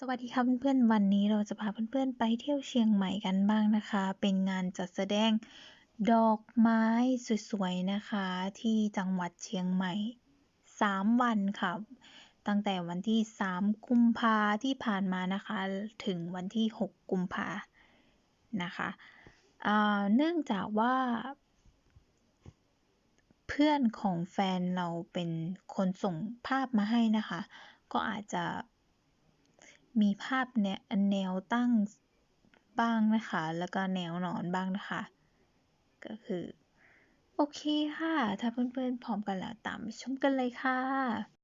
สวัสดีค่ะเพื่อนๆ วันนี้เราจะพาเพื่อนๆ ไปเที่ยวเชียงใหม่กันบ้างนะคะ เป็นงานจัดแสดงดอกไม้สวยๆนะคะ ที่จังหวัดเชียงใหม่ 3 วันค่ะ ตั้งแต่วันที่ 3 กุมภาที่ผ่านมานะคะ ถึงวันที่ 6 กุมภานะคะเนื่องจากว่า เพื่อนของแฟนเราเป็นคนส่งภาพมาให้นะคะ ก็อาจจะ มีภาพแนวแนวตั้งบ้างนะคะ แล้วก็แนวนอนบ้างนะคะ ก็คือ โอเคค่ะ ถ้าเพื่อนๆพร้อมกันแล้วตามไปชมกันเลยค่ะ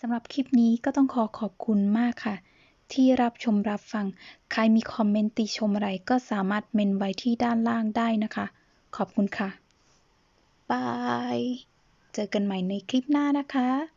สำหรับคลิปนี้ก็ต้องขอขอบคุณมากค่ะ ที่รับชมรับฟัง ใครมีคอมเมนต์ติชมอะไรก็สามารถเมนไว้ที่ด้านล่างได้นะคะ ขอบคุณค่ะ บาย เจอกันใหม่ในคลิปหน้านะคะ